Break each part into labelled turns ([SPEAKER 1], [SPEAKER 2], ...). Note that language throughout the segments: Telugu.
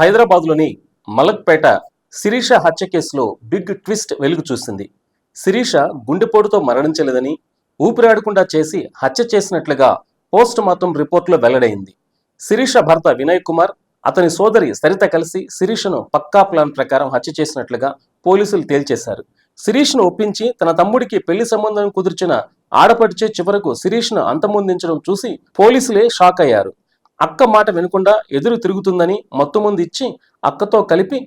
[SPEAKER 1] హైదరాబాద్లోని మలక్పేట శిరీష హత్య కేసులో బిగ్ ట్విస్ట్ వెలుగు చూసింది. శిరీష గుండెపోటుతో మరణించలేదని ఊపిరాడకుండా చేసి హత్య చేసినట్లుగా పోస్ట్ మార్టం రిపోర్టులో వెల్లడైంది. శిరీష భర్త వినయ్ కుమార్ అతని సోదరి సరిత కలిసి శిరీషను పక్కా ప్లాన్ ప్రకారం హత్య చేసినట్లుగా పోలీసులు తేల్చేశారు. శిరీష్ను ఒప్పించి తన తమ్ముడికి పెళ్ళి సంబంధం కుదిర్చిన ఆడపడిచే చివరకు శిరీష్ను అంతమొందించడం చూసి పోలీసులే షాక్ అయ్యారు. అక్క మాట వినకుండా ఎదురు తిరుగుతుందని మత్తుమంది ఇచ్చి అక్కతో కలిపి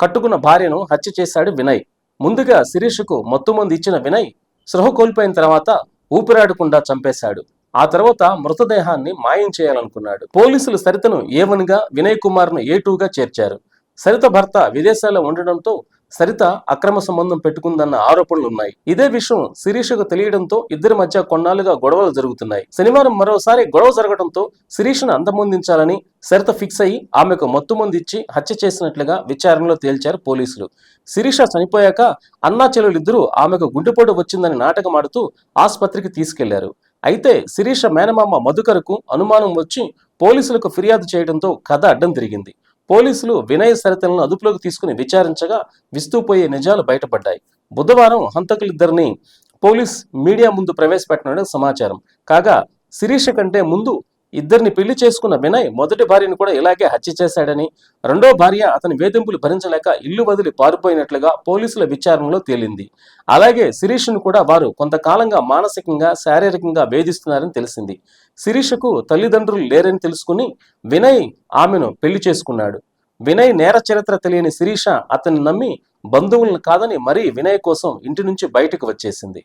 [SPEAKER 1] కట్టుకున్న భార్యను హత్య చేశాడు వినయ్. ముందుగా శిరీషకు మత్తుమంది ఇచ్చిన వినయ్ సృహ కోల్పోయిన తర్వాత ఊపిరాడకుండా చంపేశాడు. ఆ తర్వాత మృతదేహాన్ని మాయం చేయాలనుకున్నాడు. పోలీసులు సరితను ఏవన్గా వినయ్ కుమార్ను ఏ టూగా చేర్చారు. సరిత భర్త విదేశాల్లో ఉండడంతో సరిత అక్రమ సంబంధం పెట్టుకుందన్న ఆరోపణలు ఉన్నాయి ఇదే విషయం శిరీషకు తెలియడంతో ఇద్దరి మధ్య కొన్నాళ్ళుగా గొడవలు జరుగుతున్నాయి. శనివారం మరోసారి గొడవ జరగడంతో శిరీషను అంతమొందించాలని సరిత ఫిక్స్ అయ్యి ఆమెకు మత్తు మందిచ్చి హత్య చేసినట్లుగా విచారణలో తేల్చారు పోలీసులు. శిరీష చనిపోయాక అన్నా చెల్లెలిద్దరూ ఆమెకు గుండెపోటు వచ్చిందని నాటకమాడుతూ ఆసుపత్రికి తీసుకెళ్ళారు. అయితే శిరీష మేనమామ మధుకరకు అనుమానం వచ్చి పోలీసులకు ఫిర్యాదు చేయడంతో కథ అడ్డం తిరిగింది. పోలీసులు వినయ సరితలను అదుపులోకి తీసుకుని విచారించగా విస్తూపోయే నిజాలు బయటపడ్డాయి. బుధవారం హంతకులిద్దరిని పోలీస్ మీడియా ముందు ప్రవేశపెట్టనున్న సమాచారం. కాగా శిరీష కంటే ముందు ఇద్దరిని పెళ్ళి చేసుకున్న వినయ్ మొదటి భార్యను కూడా ఇలాగే హత్య చేశాడని రెండో భార్య అతని వేధింపులు భరించలేక ఇల్లు వదిలి పారిపోయినట్లుగా పోలీసుల విచారణలో తేలింది. అలాగే శిరీష్ను కూడా వారు కొంతకాలంగా మానసికంగా శారీరకంగా వేధిస్తున్నారని తెలిసింది. శిరీషకు తల్లిదండ్రులు లేరని తెలుసుకుని వినయ్ ఆమెను పెళ్ళి చేసుకున్నాడు. వినయ్ నేర చరిత్ర తెలియని శిరీష అతన్ని నమ్మి బంధువులను కాదని మరీ వినయ్ కోసం ఇంటి నుంచి బయటకు వచ్చేసింది.